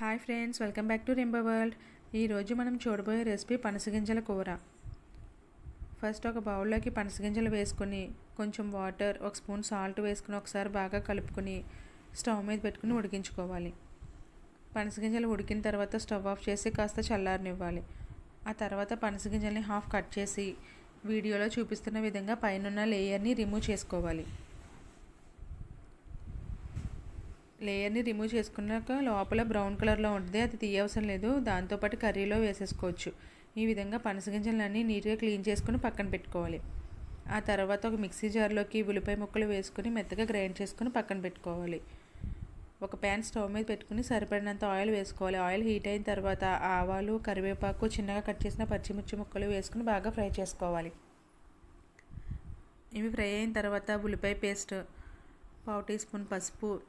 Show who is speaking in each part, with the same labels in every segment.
Speaker 1: Hi friends welcome back to rainbow world. ఈరోజు మనం చూడబోయే రెసిపీ పనసగింజల కూర. ఫస్ట్ ఒక బౌల్లోకి పనసగింజలు వేసుకొని కొంచెం వాటర్ ఒక స్పూన్ సాల్ట్ వేసుకుని ఒకసారి బాగా కలుపుకొని స్టవ్ మీద పెట్టుకుని ఉడికించుకోవాలి. పనసగింజలు ఉడికిన తర్వాత స్టవ్ ఆఫ్ చేసి కాస్త చల్లారనివ్వాలి. ఆ తర్వాత పనసగింజల్ని హాఫ్ కట్ చేసి వీడియోలో చూపిస్తున్న విధంగా పైన లేయర్ని రిమూవ్ చేసుకోవాలి. లేయర్ని రిమూవ్ చేసుకున్నాక లోపల బ్రౌన్ కలర్లో ఉంటుంది అది తీయవసరం లేదు. దాంతోపాటు కర్రీలో వేసేసుకోవచ్చు. ఈ విధంగా పనసగింజలన్నీ నీట్గా క్లీన్ చేసుకుని పక్కన పెట్టుకోవాలి. ఆ తర్వాత ఒక మిక్సీ జార్లోకి ఉల్లిపాయ ముక్కలు వేసుకుని మెత్తగా గ్రైండ్ చేసుకుని పక్కన పెట్టుకోవాలి. ఒక ప్యాన్ స్టవ్ మీద పెట్టుకుని సరిపడినంత ఆయిల్ వేసుకోవాలి. ఆయిల్ హీట్ అయిన తర్వాత ఆవాలు కరివేపాకు చిన్నగా కట్ చేసిన పచ్చిమిర్చి ముక్కలు వేసుకుని బాగా ఫ్రై చేసుకోవాలి. ఇవి ఫ్రై అయిన తర్వాత ఉల్లిపాయ పేస్ట్ పావు టీ స్పూన్ పసుపు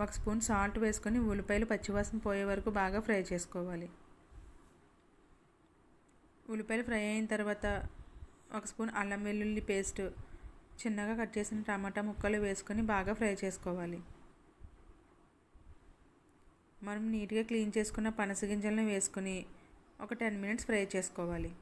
Speaker 1: ఒక స్పూన్ సాల్ట్ వేసుకొని ఉల్లిపాయలు పచ్చివాసన పోయే వరకు బాగా ఫ్రై చేసుకోవాలి. ఉల్లిపాయలు ఫ్రై అయిన తర్వాత ఒక స్పూన్ అల్లం వెల్లుల్లి పేస్ట్ చిన్నగా కట్ చేసిన టమాటా ముక్కలు వేసుకొని బాగా ఫ్రై చేసుకోవాలి. మనం నీట్గా క్లీన్ చేసుకున్న పనస గింజలను వేసుకొని ఒక టెన్ మినిట్స్ ఫ్రై చేసుకోవాలి.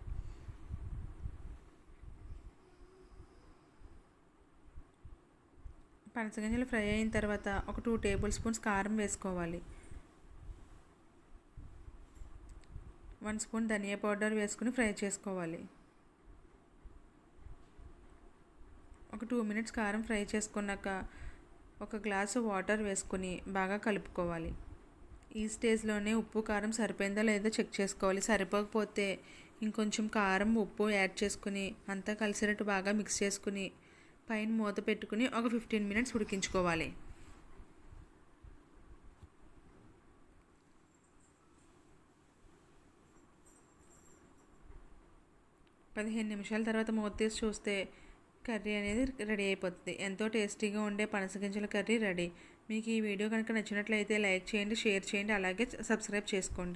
Speaker 1: పనసగింజలు ఫ్రై అయిన తర్వాత ఒక టూ టేబుల్ స్పూన్స్ కారం వేసుకోవాలి. వన్ స్పూన్ ధనియా పౌడర్ వేసుకుని ఫ్రై చేసుకోవాలి. ఒక టూ మినిట్స్ కారం ఫ్రై చేసుకున్నాక ఒక గ్లాసు వాటర్ వేసుకుని బాగా కలుపుకోవాలి. ఈ స్టేజ్లోనే ఉప్పు కారం సరిపోయిందో లేదో చెక్ చేసుకోవాలి. సరిపోకపోతే ఇంకొంచెం కారం ఉప్పు యాడ్ చేసుకుని అంతా కలిసినట్టు బాగా మిక్స్ చేసుకుని పైన మూత పెట్టుకుని ఒక ఫిఫ్టీన్ మినిట్స్ ఉడికించుకోవాలి. పదిహేను నిమిషాల తర్వాత మూత తీసి చూస్తే కర్రీ అనేది రెడీ అయిపోతుంది. ఎంతో టేస్టీగా ఉండే పనసగింజల కర్రీ రెడీ. మీకు ఈ వీడియో కనుక నచ్చినట్లయితే లైక్ చేయండి షేర్ చేయండి అలాగే సబ్స్క్రైబ్ చేసుకోండి.